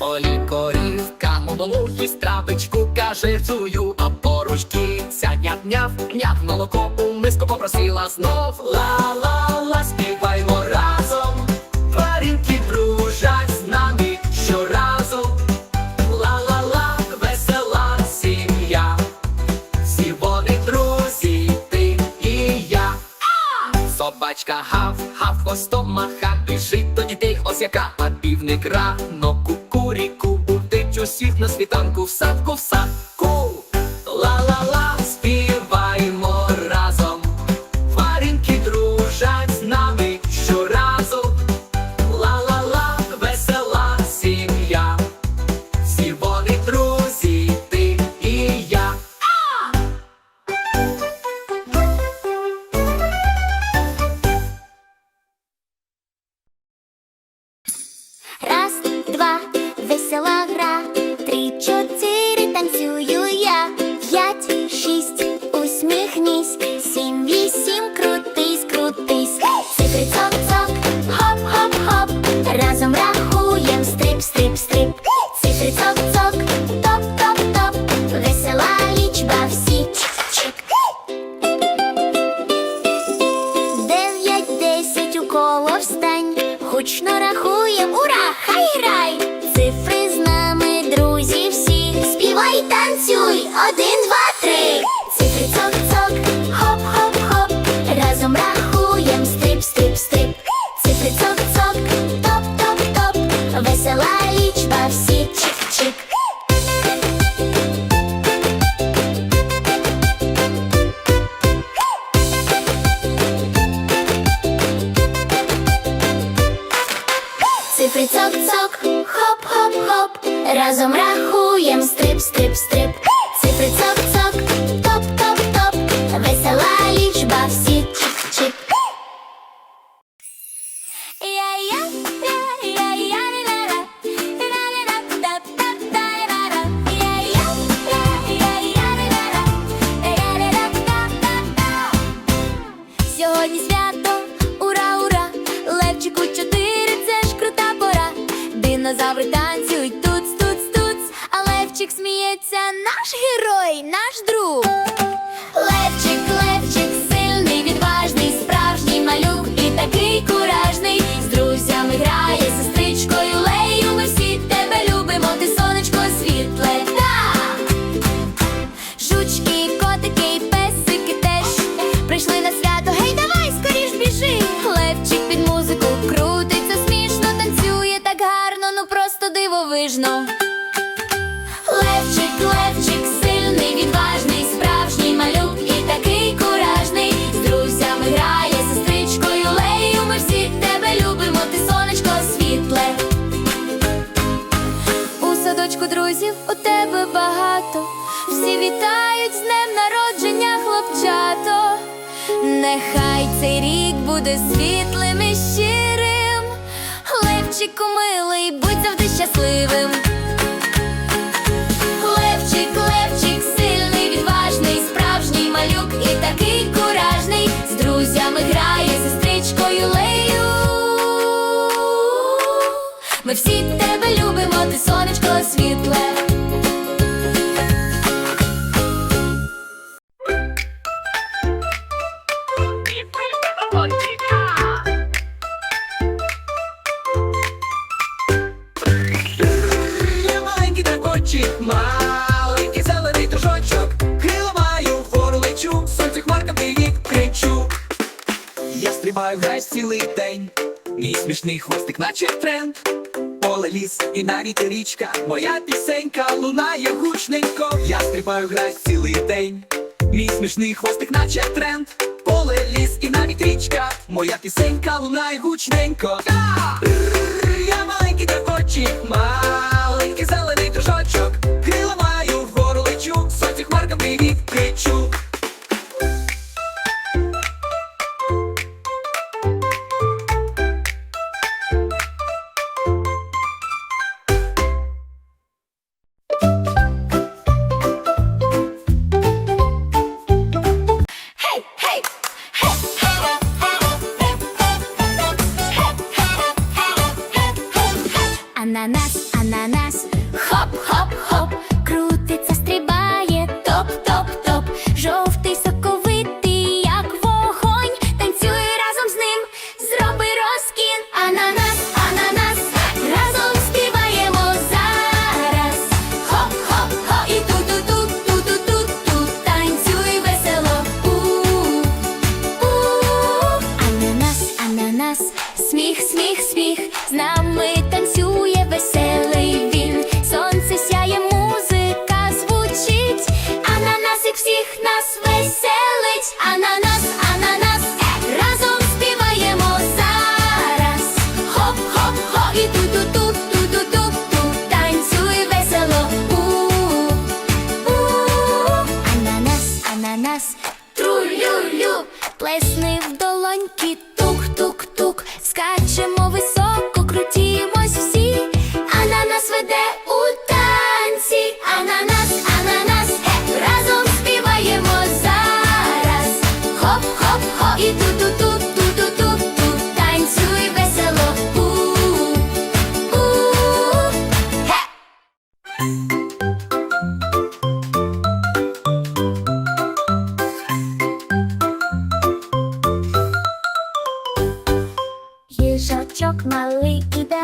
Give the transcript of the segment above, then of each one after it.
Олі корівка, молохі стравичку каже, жую, а поруч кінця. Няв-няв, няв молоко у миску попросила знов. Ла-ла. яка, а півник рано кукуріку будить усіх на світанку в садку в сад. взяла Cały cok, cok, hop, hop, hop. Razem rachujem stryp, stryp, stryp тебе багато, всі вітають з днем народження, хлопчато, нехай цей рік буде світлим і щирим, Левчику милий, будь завжди щасливим. Левчик, Левчик, сильний, відважний, справжній малюк і такий куражний, з друзями грає, сестричкою лею. Ми всі тебе любимо, ти сонечко світле. цілий день. Мій смішний хвостик, наче тренд, поле ліс і навіть річка. Моя пісенька лунає гучненько. Я стрибаю граць цілий день. Мій смішний хвостик, наче тренд, поле ліс і навіть річка. Моя пісенька лунає гучненько. Я маленький дракончик, маленький зелений дружочок. ананас, хоп-хоп-хоп, крутиться стріба. Їжачок малий іде,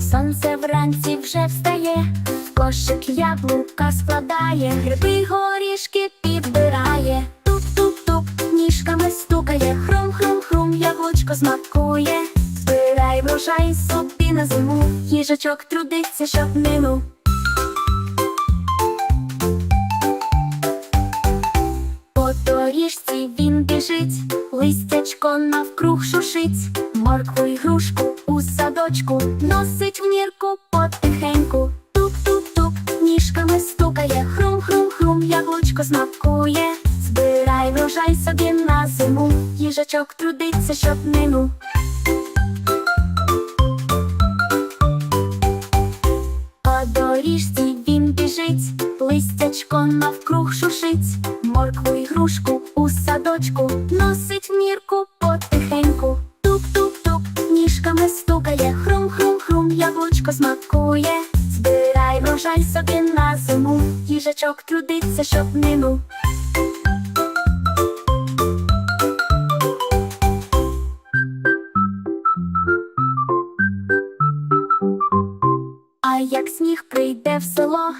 сонце вранці вже встає, в кошик яблука складає, гриби горішки підбирає, туп-туп-туп, ніжками стукає, хрум-хрум-хрум, яблучко смакує, збирай врожай собі на зиму, їжачок трудиться, щоб минув. По доріжці він біжить, листячко навкруг шушить, моркву і грушку у садочку носить в нірку потихеньку. Тук-тук-тук, ніжками стукає, хрум-хрум-хрум, яблучко смакує. Збирай врожай собі на зиму, їжачок трудиться, щоб нину. Збирай собі на зиму, їжачок трудиться, щоб нину. А як сніг прийде в село,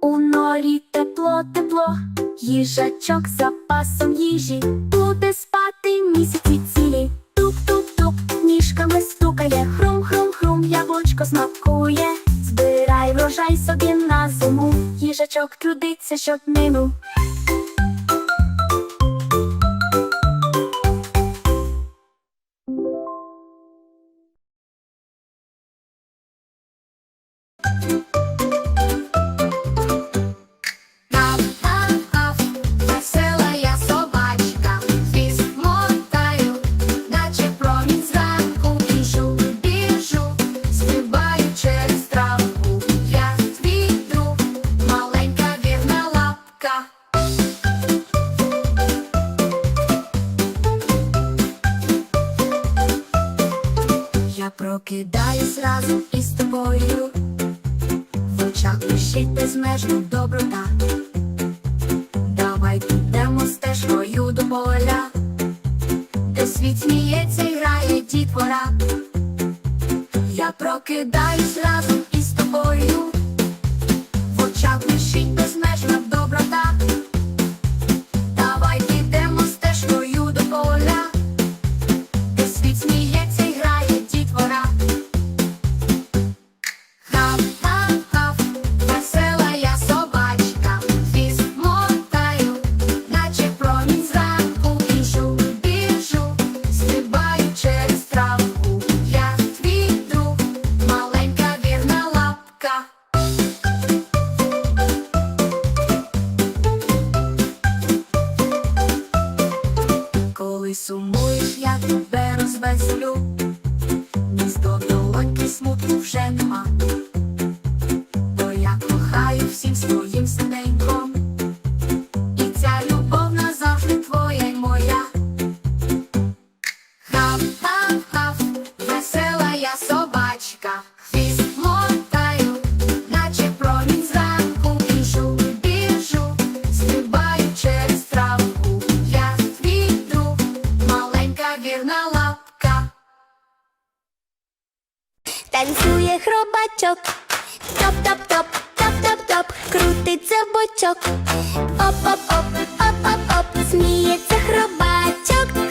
у норі тепло, тепло, їжачок запасом їжі буде спати місяці цілі. Тук-тук-тук, ніжками стукає, хрум-хрум-хрум, яблучко смакує. Збирай собі на зиму, їжачок трудиться, щоб очах блищить доброта. Давай підемо стежкою до поля, де світ сміється і грає дітвора. Я прокидаюсь разом із тобою. чарівна лапка. Танцює хробачок, топ-топ-топ, топ-топ-топ, крутиться бочок, оп-оп-оп, оп-оп-оп, сміється хробачок.